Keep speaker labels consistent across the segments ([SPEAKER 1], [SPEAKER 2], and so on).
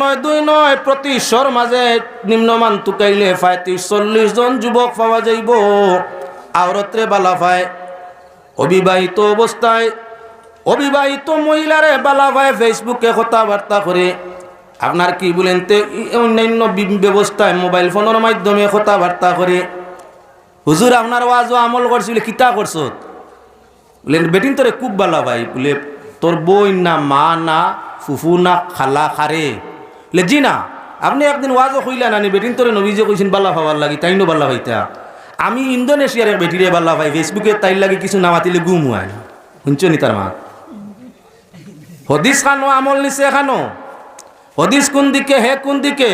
[SPEAKER 1] নয়, দুই নয়, প্রতি স্বর মাঝে নিম্নমান তুকাইলে ত্রিশ চল্লিশ জন যুবক পাওয়া যাইব। আওরত্রে বালা পায় অবিবাহিত অবস্থায় অবিবাহিত মহিলারে বালা পায় ফেসবুকে কথাবার্তা করে। আপনার কি বলেন তে অন্যান্য ব্যবস্থায় মোবাইল ফোনের মাধ্যমে কথাবার্তা করে। হুজুর, আপনার ওয়াজও আমল করছিল কিতা করছ? বলে বেটিন, তোরে খুব ভালো ভাই বলে, তোর বই না মা না, ফুফু না, খালা, খারে। জি না আপনি একদিন ওয়াজও কইলা নানি বেটিন তোরে নবীজে কইছেন, বাল্লা ভাবার লাগি তাই নো বাল্লা ভাইতা। আমি ইন্দোনেশিয়ার এক বেটিরে বাল্লা ভাই, ফেসবুকে তাই লাগি কিছু নামাতিলে গুম হয় শুনছো নি তার মা? হদিস খানো, আমল নিছে এখানো হদিস কোন দিকে, হে কোন দিকে?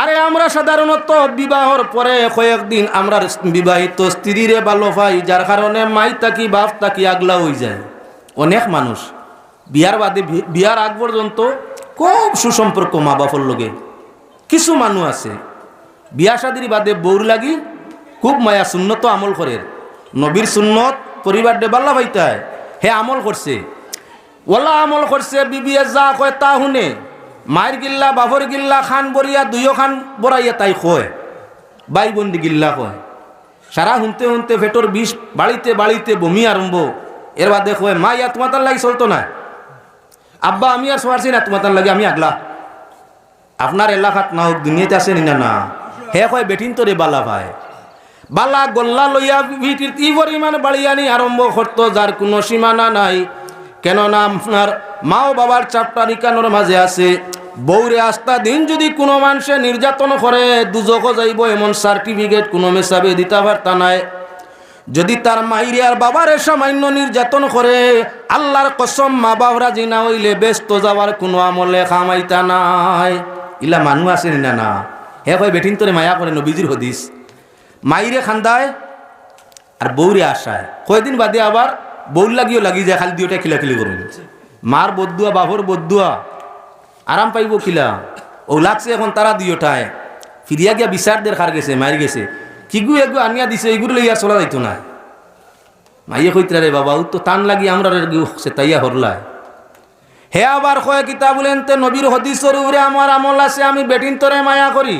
[SPEAKER 1] আরে আমরা সাধারণত বিবাহর পরে কয়েকদিন আমরা বিবাহিত স্ত্রীরে ভালো পাই যার কারণে মাই তাকি বাপ তাকি আগলা হয়ে যায়। অনেক মানুষ। বিয়ার বাদে, বিয়ার আগ পর্যন্ত খুব সুসম্পর্ক মা বাপর লোকে কিছু মানুষ আছে, বিয়া শাদির বাদে বউর লাগি খুব মায়া সুন্নত আমল করে। নবীর সুন্নত পরিবার দে বাল্লা ভাইতায় হে আমল করছে। ওলা আমল করছে বিবিএ যা কয় তা শুনে। মায়ের গিল্লা বাবর গিল্লা, খান বরিয়া দুইও খান বরাইয়া তাই কয়। বাই বন্দি গিল্লা কয়। সারা শুনতে শুনতে ভেটর বিষ বাড়িতে বাড়িতে বমি আরম্ভ। এর বাদে কয়, মা, ইয়া তোমার তার লাগি চলতো না? আব্বা, আমি আর সোয়ারছি না তোমার লাগে আমি আগলা। আপনার এলাকাত না হোক, দুনিয়াতে আছে নি না হে কয় বেটিন তোরে বালা ভাই। বালা গল্লা লইয়া ভিটির পরিমাণ বাড়িয়ানি আরম্ভ করত, যার কোনো সীমানা নাই। কেননা আপনার মা ও বাবার চাপটা নিকানোর মাঝে আছে। বৌরে আস্তা দিন যদি কোনো মানুষে নির্যাতন করে দুজক যাইব, এমন সার্টিফিকেট কোনো মেসাবে দিতে পারতা নাই। যদি তার মাইরে আর বাবারে সামান্য নির্যাতন করে, আল্লাহর কসম মা বাবরা জিনা হইলে ব্যস্ত যাওয়ার কোনো আমলে খামাইতা নাই। ইলা মানুষ আছে না না? হে কয় বেঠিন তোরে মায়া করে নবীজির হদিস। মাইরে খান্দায় আর বৌরে আশায়। কয়দিন বাদে আবার বউর লাগিও লাগি যায়, খালি দিওটা খিলাখিলি করুন। মার বদুয়া বাবর বদুয়া, আরাম পাইব খিলা। ও লাগছে এখন তারা দিওটায় ফিরিয়া গিয়া বিচারদের খার গেছে মারি গেছে। কিগু এগু আনিয়া দিছে এগুলো লইয়া চলা যাইতো না। মাইয়ে কইতরা রে বাবা তো টান লাগি আমরা সে তাইয়া হরলায়। হে আবার কয় কিতা বলেন তে নবীর হদিসর উপরে আমার আমল আছে, আমি বেটিন তরে মায়া করি।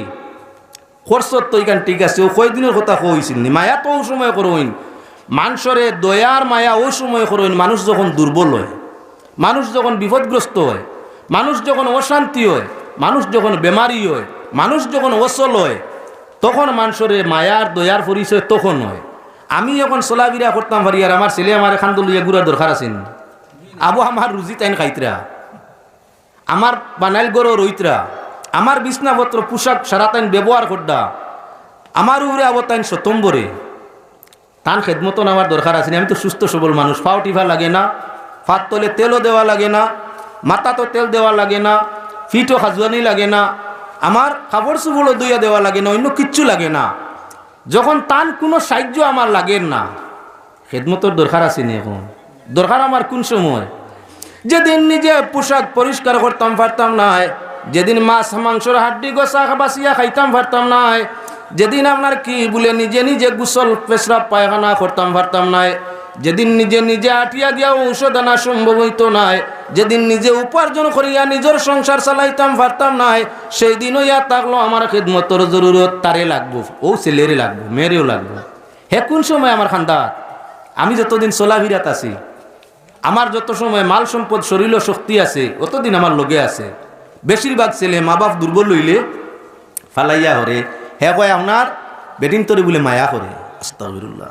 [SPEAKER 1] খরচত তো ইখান ঠিক আছে, ও কয়দিনের কথা কইছিল নি? মায়া তো ওই সময় করইন। মানুষরে দয়ার মায়া ওই সময় করইন, মানুষ যখন দুর্বল হয়, মানুষ যখন বিপদগ্রস্ত হয়, মানুষ যখন অশান্তি হয়, মানুষ যখন বেমারি হয়, মানুষ যখন অসল হয় তখন মানুষরে মায়ার দয়ার পরিচয় তখন হয়। আমি যখন চলাবিরা করতাম পারি আর আমার ছেলে আমার এখান লইয়া ঘুরার দরকার আছেন আবু আমার রুজি তাইন খাইতরা আমার বানাইল গরো রইতরা আমার বিছনাপত্র পোশাক সারা তাইন ব্যবহার করডা আমার উপরে আবার তাইন সতম্বরে তান খেদমতন আমার দরকার আছে আমি তো সুস্থ, সবল মানুষ পাও টিফা লাগে না ফাত তলে তেলও দেওয়া লাগে না মাথা তো তেল দেওয়া লাগে না ফিটও খাজুয়ানি লাগে না। আমার কাপড় চুপড়ও দইয়া দেওয়া লাগে না, অন্য কিচ্ছু লাগে না। যখন তান কোনো সাহায্য আমার লাগে না, খেদমতর দরকার আছে নি এখন। দরকার আমার কোন সময়? যেদিন নিজে পোশাক পরিষ্কার করতাম, পারতাম না। যেদিন মাছ, মাংসর হাড্ডি, গোসা বাসিয়া খাইতাম, পারতাম না। যেদিন আপনার কি বলে, নিজে নিজে গুসল পেশরাব পায়খানা করতাম, পারতাম না। যেদিন নিজে নিজে আটিয়া দিয়া ঔষধ আনা সম্ভব হইতো নাই, যেদিন নিজে উপার্জন করিয়া নিজের সংসার চালাইতাম পারতাম নাই, সেই দিনও ইয়া থাকল আমার খেদমতর জরুরত, তারে লাগবো, ও ছেলেরে লাগবো, মেয়েরেও লাগবো। হে কোন সময় আমার খান্দাত আমি যতদিন চলাভিরাত আছি, আমার যত সময় মাল সম্পদ, শরীর শক্তি আছে, অতদিন আমার লগে আছে। বেশিরভাগ ছেলে মা বাপ দুর্বল লইলে ফালাইয়া হরে। হে কয়, আপনার বেটিন তরি বলে মায়া করে। আস্তাগফিরুল্লাহ।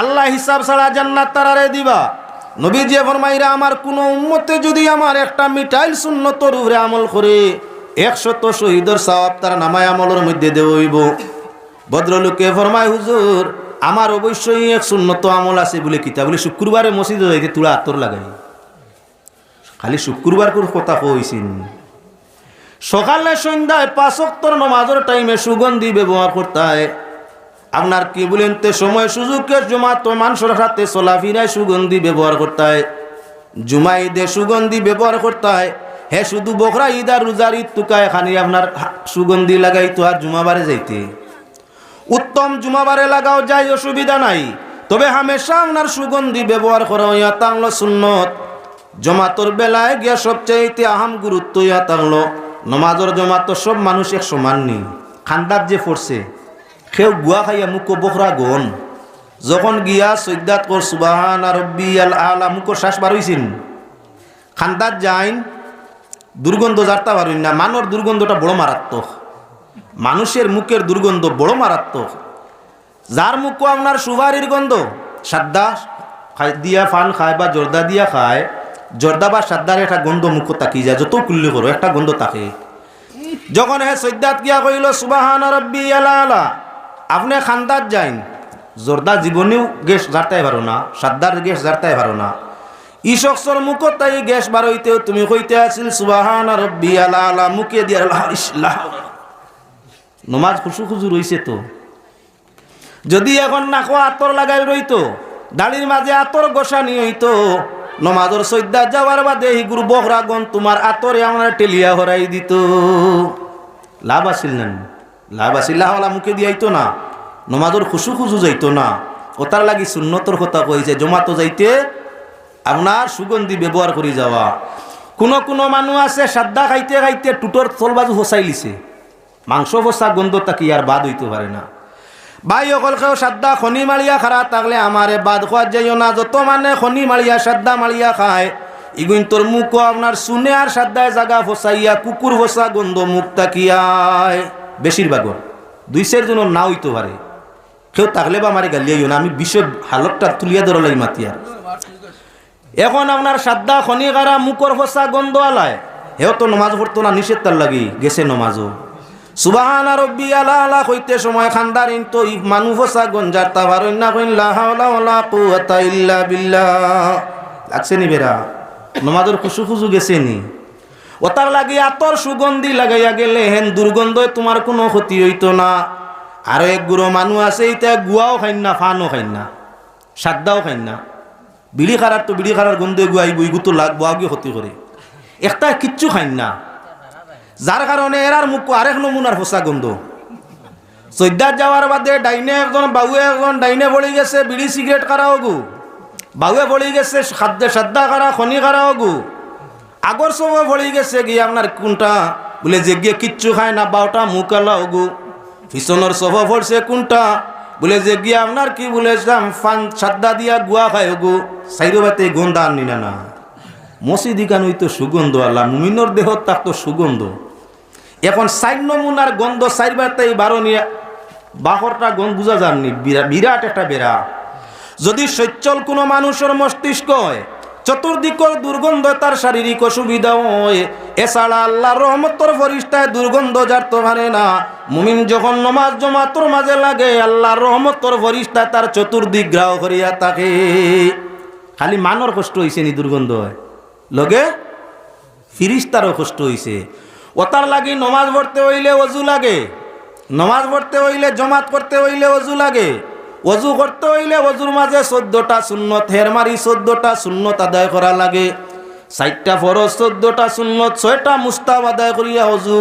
[SPEAKER 1] আল্লাহ হিসাব ছাড়া জান্নাত তারারে দিবা। নবী যে ফরমাইরা, আমার কোনো উম্মতে যদি আমার একটা মিঠাইল সুন্নতর উপরে আমল করে, একশত শহীদর সওয়াব তার নামায় আমলের মধ্যে দেবইব ভদ্রলোকে ফরমায়, হুজুর, আমার অবশ্যই এক সুন্নত আমল আছে বলে কিতা বলে, শুক্রবারে মসজিদে যাইতে তুলা আতর লাগাই। খালি শুক্রবার করে কথা কইছিন? সকালে সন্ধ্যায় পাঁচক্তর নমাজের টাইমে সুগন্ধি ব্যবহার করতে হয়। আপনার কি বলেন তে সময় সুযোগের জমা তো মানুষের সাথে চলাফিরায় সুগন্ধি ব্যবহার করতে হয়? জুমা ঈদে সুগন্ধি ব্যবহার করতে হয়? হে শুধু বকরা ঈদ আর রোজার ঈদ টুকায় খানি আপনার সুগন্ধি লাগাই তো আর জুমাবারে যাইতে। উত্তম জুমাবারে লাগাও যাই অসুবিধা নাই। তবে হামেশা আপনার সুগন্ধি ব্যবহার করা ইয়া তাংলো সুন্নত। জমাতর বেলায় গিয়া সবচাইতে আহাম গুরুত্ব ইয়া তাংলো। নমাজর জমাত সব মানুষ এক সমান নি খান্দাত যে পড়ছে সেও গুয়া খাইয়া মুখ বকরা গন যখন গিয়া সৈদাত কর, সুবাহান আর আল আলা মুখ শ্বাস বার খান্দাত যাইন, দুর্গন্ধ যারতা পারুন না মানর দুর্গন্ধটা বড় মারাত্মক মানুষের মুখের দুর্গন্ধ বড় মারাত্মক। যার মুখ আপনার সুবারির গন্ধ, সাদ্দা খাই দিয়া ফান খায় বা জর্দা দিয়া খায় জর্দা বা সাদ্দার একটা গন্ধ মুখ তাকি যায় যত কুল্লি করো একটা গন্ধ তাকে যখন হে সৈদাত গিয়া কইল সুবাহান রব্বি আলা আলা আপনি খান্দাত যাইন। জর্দা জীবনেও গ্যাস জারতাই পারো না, সাদ্দার গ্যাস জারতাই পারো না। ই শখসর মুখত তাই গ্যাস বারইতেও তুমি কইতে আছিল, সুবাহান রব্বি আলা মুখে দিয়া আল্লাহ নমাজ খুশু খুজু রইছে তো। যদি এখন নাকো আতর লাগাই রইতো দাড়ির মাঝে আতর গোসানি হইতো, নমাজর সৈদ্যা যাওয়ার বাদে হি গুরু বহরা গন তোমার আতরে আমার টেলিয়া হরাই দিত। লাভ আছিল না। লাহলা মুখে দিয়াইতো না, নমাজর খুশু খুজু যাইতো না। ওতার লাগি সুন্নতর কথা কইছে জমাতো যাইতে আপনার সুগন্ধি ব্যবহার করে যাওয়া। কোনো কোনো মানুষ আছে, সাদ্দা খাইতে খাইতে টুটোর তলবাজু ফসাই লিছে। মাংস ফসা গন্ধ তাকি আর বাদ হইতে পারে না। ভাই, অকল কেউ সাদ্দা খনি মারিয়া খারা থাকলে আমারে বাদ খোয়া যাইও না। যত মানে খনি মারিয়া সাদ্দা মারিয়া খায়। ইগুন তোর মুখ আপনার শুনে আর সাদ্দায় জাগা ফসাইয়া কুকুর ফসা গন্ধ মুখ তাকিয়ায়। বেশিরভাগর দুই চার জনের না হইতে পারে কেউ থাকলে বা আমারে গালিয়াইও না, আমি বিশ্ব হালতটা তুলিয়া ধরলাই মাতিয়ার এখন আপনার সাদ্দা খনি কারা মুখর ফসা গন্ধ আলায় হেও তো নমাজ পড়তো না, নিষেধ তার লাগি গেছে নমাজও সুবাহান রব্বি আলা আলা কইতে সময় খান্দার ইন তো মানু ফসা গঞ্জার তা না কইন লা হাওলা ওয়ালা কুওয়াতা ইল্লা বিল্লাহ। লাগছে নি বেরা নমাজের খুশু খুশু গেছে নি? ওতার লাগি আতর সুগন্ধি লাগাইয়া গেলে হেন দুর্গন্ধ তোমার কোনো ক্ষতি হইতো না। আর এক গুঁড়ো মানুষ আছে, ইতা গুয়াও খাইন না, ফানও খাইন না, সাদ্দাও খাইন না। বিড়ি খারার তো বিড়ি খারার গন্ধে গুয়াই বই গুতো লাগবো আগে ক্ষতি করে। একটা কিচ্ছু খাইন না। যার কারণে এরার মুখ আরেক নমুনার ফসা গন্ধ। চৈদ্যাত যাওয়ার বাদে ডাইনে একজন বাবুয়ে একজন, ডাইনে বলি গেছে, বিড়ি সিগারেট কারা গু। বাবুয়ে বলি গেছে খাদ্যে সাদ্দা কারা খনি কারা গু। আগর সময় পড়ে গেছে গিয়ে আপনার কোনটা? বলে যে গিয়ে কিচ্ছু খায় না, বারোটা মুখ আলা গু পিছনের সফা পড়ছে কোনটা? বলে যে গিয়ে আপনার কি বলে ফান সাদ্দা দিয়া গুয়া খায় গু সাইরো বাতে গন্ধা আনি না না। মসজিদ ইকান তো সুগন্ধ আল্লাহ, মুমিনর দেহ তার তো সুগন্ধ। এখন সাইড নমুনার গন্ধ সাইবার তাই বারো নিয়ে বাহরটা গন্ধ বুঝা যাননি। বিরা- বিরাট একটা বেড়া। যদি সচ্ছল কোনো মানুষের মস্তিষ্ক হয় চতুর্দিকর দুর্গন্ধ, তার শারীরিক অসুবিধা হয়। এছাড়া আল্লাহর রহমতর ফরিস্তায় দুর্গন্ধ জারতে পারে না। মুমিন যখন নমাজ জমাতর মাঝে লাগে, আল্লাহর রহমতর ফরিস্তায় তার চতুর্দিক গ্রাহ করিয়া থাকে। খালি মানর কষ্ট হয়েছে নি দুর্গন্ধ? হয় লগে ফিরিস্তারও কষ্ট হইছে। ওতার লাগি নমাজ পড়তে হইলে অজু লাগে। নমাজ পড়তে হইলে জমাত করতে হইলে অজু লাগে। অজু করতে হইলে অজুর মাঝে চোদ্দটা শূন্যত হের মারি চোদ্দটা শূন্যত আদায় করা লাগে। চারটা ফরজ, চোদ্দটা শূন্যত ছয়টা মুস্তাব আদায় করিয়া অজু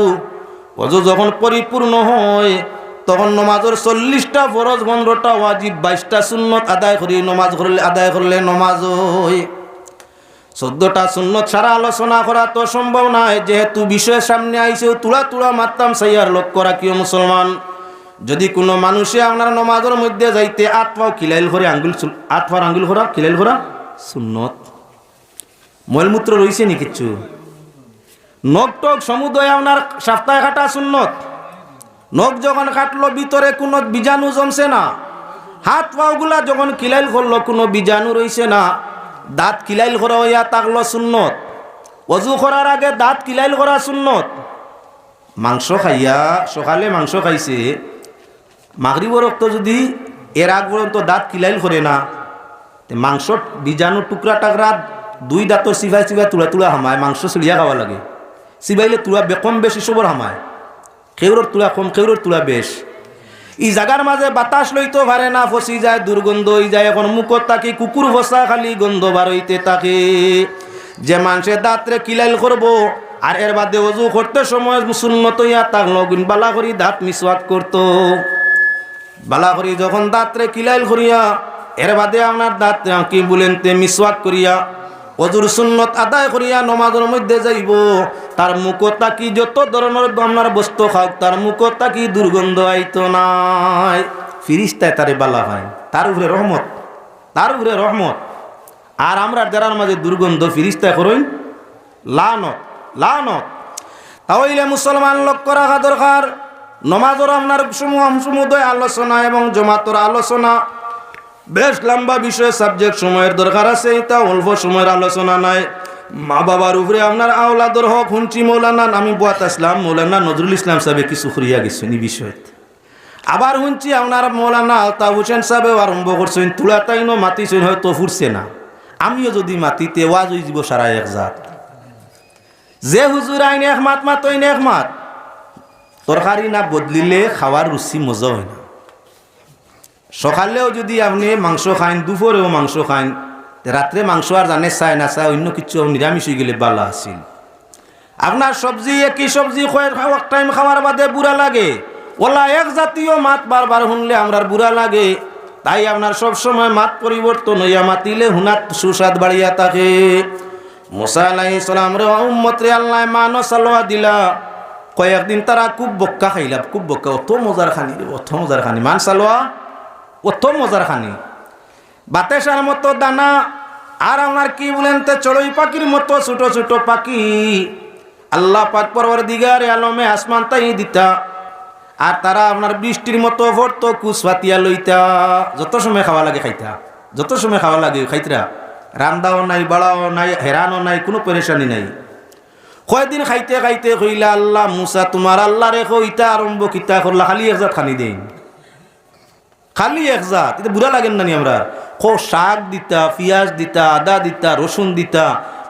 [SPEAKER 1] অজু যখন পরিপূর্ণ হয়, তখন নমাজের চল্লিশটা ফরজ, পনেরোটা ওয়াজিব, বাইশটা শূন্যত আদায় করি, নমাজ করলে, আদায় করলে নমাজ হয়। চোদ্দটা সুন্নত সারা আলোচনা করা তো সম্ভব নয়। যেহেতু বিষয়ের সামনে আইসেও তুলা তুলা মারতাম সাইয়ার লক্ষ্য রাখিও মুসলমান। যদি কোনো মানুষে আপনার নমাজের মধ্যে যাইতে আট পাও খিলাইল করে আঙ্গুল আট আঙ্গুল করা খিলাইল করা সুন্নত। মলমূত্র রয়েছে নি কিচ্ছু? নখ টক সমুদয় আপনার সপ্তাহে কাটা সুন্নত। নখ যখন কাটলো, ভিতরে কোনো বীজাণু জমছে না। হাত পাওগুলা যখন কিলাইল করল, কোনো বীজাণু রইছে না। দাঁত কিলাইল করা হইয়া তাকলো সুন্নত। অজু করার আগে দাঁত কিলাইল করা সুন্নত। মাংস খাইয়া, সকালে মাংস খাইছে। মাগরিবর রক্ত যদি এর আগ পর্যন্ত দাঁত কিলাইল করে না মাংস বীজাণু টুকরা টাকরা দুই দাঁতর চিভাই চিভাই তুলা তুলা হামায়, মাংস চিড়িয়া খাওয়া লাগে। সিবাইলে তুলা কম বেশি সবর হামায়। খেউরর তুলা কম খেউরর তুলা বেশ। ই জাগার মাঝে বাতাস লইতে পারে না ফসি যায় দুর্গন্ধ হয়ে যায়, এখন মুখত তাকে কুকুর ফসা খালি গন্ধ বার হইতে থাকে যে মানুষে দাঁতরে কিলাইল করব আর এর বাদে অজু করতে সময় সুন্নত ইয়া তাক লগুন বালা করি দাঁত মিসওয়াক করতো বালা করি যখন দাঁতরে কিলাইল করিয়া, এর বাদে আপনার দাঁত কি বলেন তে মিসওয়াক করিয়া, অজুর সুন্নত আদায় করিয়া নমাজের মধ্যে যাইব, তার মুখত তাকি যত ধরনের আপনার বস্তু খাওক, তার মুখত তাকি দুর্গন্ধ আইতো নাই। ফিরিস্তায় তারে বালা হয়, তার উপরে রহমত, তার উপরে রহমত। আর আমরা যারার মাঝে দুর্গন্ধ ফিরিস্তায় করইন লানত লানত। তাহলে মুসলমান লক্ষ্য রাখা দরকার নমাজর আপনার সমুদয় আলোচনা এবং জমাতর আলোচনা। বেশ লম্বা বিষয় সাবজেক্ট সময়ের দরকার আছে এটা অল্প সময়ের আলোচনা নাই। মা বাবার উপরে আপনার আওলাদর হক হুঞ্চি মৌলানা, আমি বুয়াত আসলাম, মৌলানা নজরুল ইসলাম সাহেব কিছু খুঁড়িয়া গেছেন এই বিষয়ত। আবার শুনছি আপনার মৌলানা আলতা হোসেন সাহেবেও আরম্ভ করছেন, তুলা তাইনো মাতিছেন, হয়তো ফুরছে না। আমিও যদি মাতিতে, ওয়াজ হয়ে যাব সারা এক জাত। যে হুজুর আইন একমাত মাত ওইন একমাত তরকারি না বদলিলে খাওয়ার রুচি মজা হয় না। সকালেও যদি আপনি মাংস খাইন দুপুরেও মাংস খাইন, তে রাত্রে মাংস আর জানে চায় না চায় অন্য কিছু নিরামিষ হয়ে গেলে ভালো আছিল। আপনার সবজি একই সবজি এক টাইম খাওয়ার বাদে বুড়া লাগে। ওলা এক জাতীয় মাত বারবার শুনলে আমরার বুড়া লাগে। তাই আপনার সব সময় মাত পরিবর্তন হইয়া মাতিলে হুনাত সুস্বাদ বাড়িয়া থাকে। মোসা আলাই সালাম রে আল্লাহ মানো সালোয়া দিলা। কয়েকদিন তারা খুব বক্কা খাইলা, খুব বক্কা অত মজার খানি, অত মজার খানি। মান সালোয়া অত মজার খানি। বাতেশার মতো দানা, আর আমার কি বলেন তো, চড়ই পাখির মতো, ছোট ছোট পাখি। আল্লাহ পাক পরবর দিগারে আলমে আসমান তাই দিতা। আর তারা আপনার বৃষ্টির মতো ভরতো কুচপাতিয়া লইতা। যত সময় খাওয়া লাগে খাইতা। যত সময় খাওয়া লাগে খাইতরা। রান্দাও নাই, বাড়াও নাই হেরানো নাই, কোনো পরেশানি নাই। কয়দিন খাইতে খাইতে কইলা, আল্লাহ মুসা, তোমার আল্লাহ রে কইতা আরম্ভ কিতা করলা, খালি একজাত খানি দেন খালি একজাত এটা বুড়া লাগেন নানি আমরা? খো শাক দিতা, পিঁয়াজ দিতা, আদা দিতা, রসুন দিতা,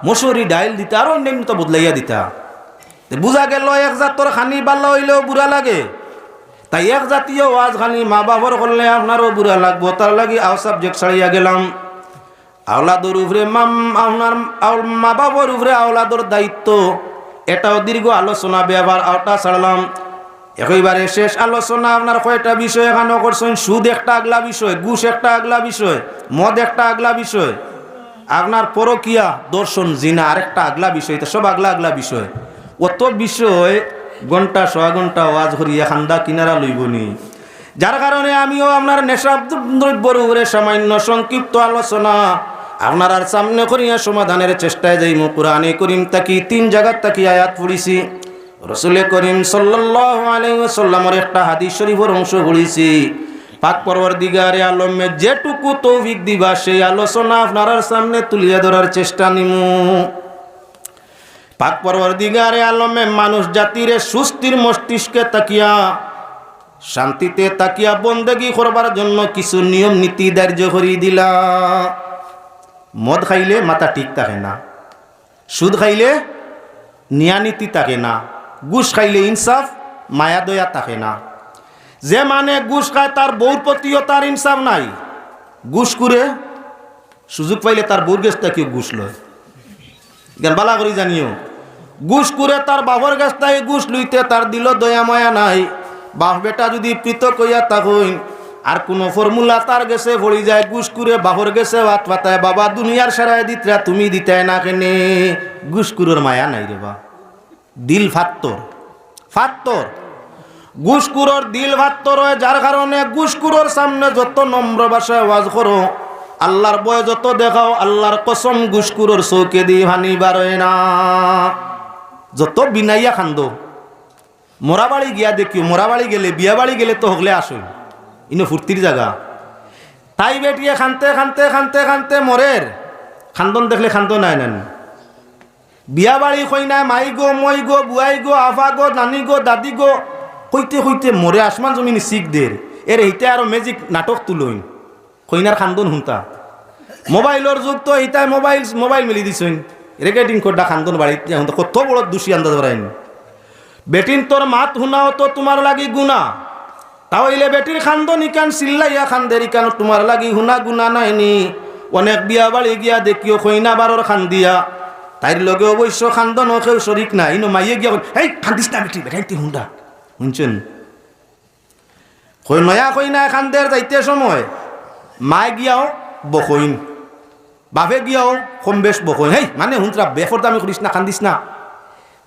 [SPEAKER 1] মসুরি, ডাইল দিতা, আরও অন্যান্য তো বদলাইয়া দিতা। বুঝা গেল একজাত তোর খানি বাল্লা হইলেও বুড়া লাগে। তাই এক জাতীয় ওয়াজ খানি মা বাবার করলে আপনারও বুড়া লাগবো, তার লাগি আও সাবজেক্ট ছাড়িয়া গেলাম। আওলাদর উপরে আপনার মা বাবার উপরে আওলাদর দায়িত্ব। এটাও দীর্ঘ আলোচনা, ব্যবহার, আওটা ছাড়লাম। একইবারে শেষ আলোচনা, আপনার কয়টা বিষয় এখানে করছেন? সুদ একটা আগলা বিষয়, ঘুষ একটা আগলা বিষয়, মদ একটা আগলা বিষয়। আপনার পরকিয়া, দর্শন, জিনা, আরেকটা আগলা বিষয় তো সব আগলা আগলা বিষয়। অত বিষয়, ঘণ্টা, সোয়া ঘণ্টা ওয়াজ করিয়া খান্দা কিনারা লইবনি যার কারণে আমিও আপনার নেশা দ্রব্যর উপরে সামান্য সংক্ষিপ্ত আলোচনা আপনার আর সামনে করিয়া সমাধানের চেষ্টায় যাই মু কোরআনে করিম তাকি তিন জায়গার তাকি আয়াত পড়িছি। রসুলে করিম আলাইসাল্লামর একটা হাদিস শরীফের অংশ পড়িছি। পাক পরবর দিগারে আলমে যেটুকু তৌফিক দিবা, সেই আলোচনা আপনার সামনে তুলিয়া ধরার চেষ্টা নিমু। পাক পরবর দিগারে আলমে মানুষ জাতিরে সুস্থির মস্তিষ্কে তাকিয়া, শান্তিতে তাকিয়া বন্দেগি করবার জন্য কিছু নিয়ম নীতি দার্য করি দিলা। মদ খাইলে মাথা ঠিক থাকে না, সুদ খাইলে নিয়ানীতি থাকে না, ঘুষ খাইলে ইনসাফ মায়া দয়া থাকে না। যে মানে ঘুষ খায় তার বউর প্রতিও তার ইনসাফ নাই। ঘুষ করে সুযোগ পাইলে তার বউর গেছ কেউ ঘুষ লয়। বালা করি জানিও, ঘুষ করে তার বাবর গাছ তাই ঘুষ লইতে তার দিল দয়া মায়া নাই। বাপ বেটা যদি পৃথক হইয়া তাকইন আর কোনো ফর্মুলা তার গেছে, ভরি যায় ঘুষ করে বাবর গেছে হাত পাতায়, বাবা দুনিয়ার সারায় দিতরা, তুমি দিতে না কেনে। ঘুষ কুরোর মায়া নাই রে বা। দিল ফাত্তর ফাত্তর। ঘুষকুরোর দিল ভাত্তর হয় যার কারণে ঘুষকুরোর সামনে যত নম্র ভাষায় ওয়াজ করো, আল্লাহর বয় যত দেখাও, আল্লাহর কসম ঘুষকুরোর চৌকে দি ভানি বারোয় না। যত বিনাইয়া খান্দ, মোরাবাড়ি গিয়া দেখিও, মোরাবাড়ি গেলে বিয়া বাড়ি গেলে তো হগলে আসুন। ইনো ফুর্তির জায়গা তাই বেটিয়ে খানতে খানতে খানতে খানতে মরের। খান্দন দেখলে খান্দন নাই নেন। বিয়া বাড়ি কইনা মাই গো, মই গো, বুয়াই গো, আফা গো, নানি গো, দাদি গো, কইতে কইতে মরে আসমান জমিন শিখ দের এর এইটা আরও মেজিক নাটক তুলইন। কইনার খান্দন হুনতা মোবাইলর যুগ তো এইটাই মোবাইল মোবাইল মিলি দিছইন। রেকর্ডিং করডা খান্দন তো কত বড় দোষী আন্দাজ বেটিন তোর মাত শুনাও তো তোমার লাগি গুণা। তাহলে বেটির খান্দন ইকান চিল্লাইয়া খান্দের ইকান, তোমার লাগি হুনা গুণা নাইনি। অনেক বিয়া বাড়ি গিয়া দেখিও খৈনা বারর খান্দিয়া। তাইর লগে অবশ্য খান্দন কেউ শরিক না ইনো মাইয়ে গিয়া এই খান্দিস না বেটি বেটাইতে হুন্ডা। শুনছেন? কই নয়া কইনা খান্দের যাইতে সময়, মায় গিয়াও বকইন বাপে গিয়াও কম বেশ বকইন হেই মানে হুন্তরা বেফর দামি করিস না, খান্দিস না।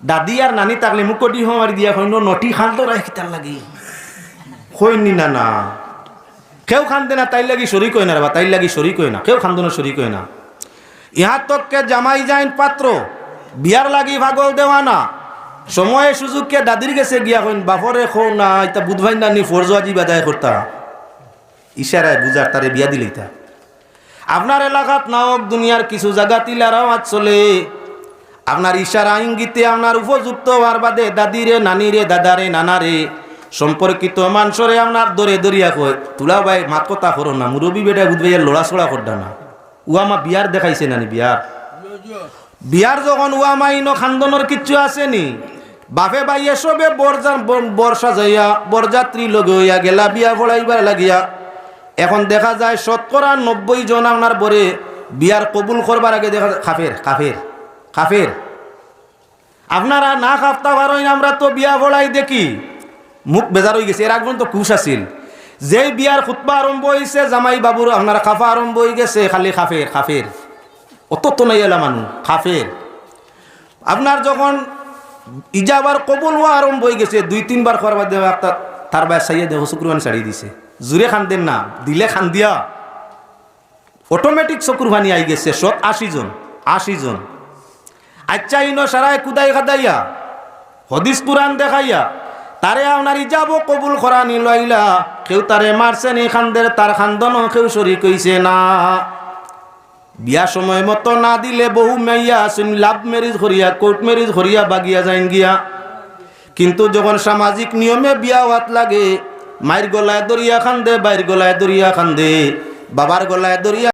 [SPEAKER 1] দাদি আর নানি তাকলে মুখ দি হমারি দিয়া কইন, নটি খান্দ কিতার লাগি। কইনি না না। কেউ খান্দে না, তাই লাগি শরিক হয় না বা, তাই লাগি শরিক হয় না। কেউ না শরিক হয় না। ইহার তককে জামাই যাইন পাত্র, বিয়ার লাগি ভাগল দেওয়া না সময়ে সুযোগকে দাদির গেছে গিয়া কইন, বাপরে খো না এটা বুধবাই না নি ফরজোয়াজি বাদায় করতা? ইশারায় বুঝার তারে বিয়া দিলেইতা। আপনার এলাকাত নাওক দুনিয়ার কিছু জায়গা তিলারাও আজ চলে। আপনার ইশারা ইঙ্গিতে আপনার উপযুক্ত হওয়ার বাদে দাদিরে, নানিরে, দাদারে, নানারে সম্পর্কিত মানুষরে আপনার দরে দরিয়া কয় তুলা ভাই মাত কথা করো না মুরবি বেটা বুধবাইয়ের লড়াচড়া করডা না। ও আমা বিয়ার দেখাইছে নানি বিয়ার? বিয়ার যখন ও আমা ইনো খান্দনের কিচ্ছু আসেনি, বাপে বাইয়ে সবে বরজা বর্ষা যাইয়া, বরযাত্রী লগে হইয়া গেলা, বিয়া পড়াইবার লাগিয়া। এখন দেখা যায় শতকরা নব্বই জন আপনার বরে বিয়ার কবুল করবার আগে দেখা যায় কাফের কাফের কাফের। আপনারা না খাফতা পারেন আমরা তো বিয়া বলাই দেখি। মুখ বেজার হয়ে গেছে। এর আগ তো কুশ আছিল। যেই বিয়ার খুতবা আরম্ভ হয়েছে জামাই বাবুর আপনারা খাফা আরম্ভ হয়ে গেছে, খালি খাফের খাফের অত তো নাই এলা মানুষ খাফের আপনার যখন ইজাবার কবুল হওয়া আরম্ভ হয়ে গেছে, দুই তিনবার খোয়ার বাদে একটা তার বায় সাইয়া দেহ শুক্রবানি ছাড়িয়ে দিছে। জুড়ে খান দেন না, দিলে খান দিয়া। অটোমেটিক চকুরবানি আই গেছে সত আশি জন আশি জন আচ্ছা ইনো সারায় কুদাই খাদাইয়া হদিস কুরান দেখাইয়া। তারে আপনার ইজাবো কবুল করা নি লইলা। কেউ তারে মারছে নি খানদের, তার খান্দন কেউ শরিক হইছে না। বিয়া সময় মতো না দিলে বহু মেইয়া আসুন, লাভ ম্যারেজ করিয়া, কোর্ট ম্যারেজ করিয়া বাগিয়া যাইন গিয়া। কিন্তু যখন সামাজিক নিয়মে বিয়া হওয়াত লাগে, মায়ের গলায় দরিয়া খান্দে বাইর গলায় দরিয়া খান্দে, বাবার গলায় দরিয়া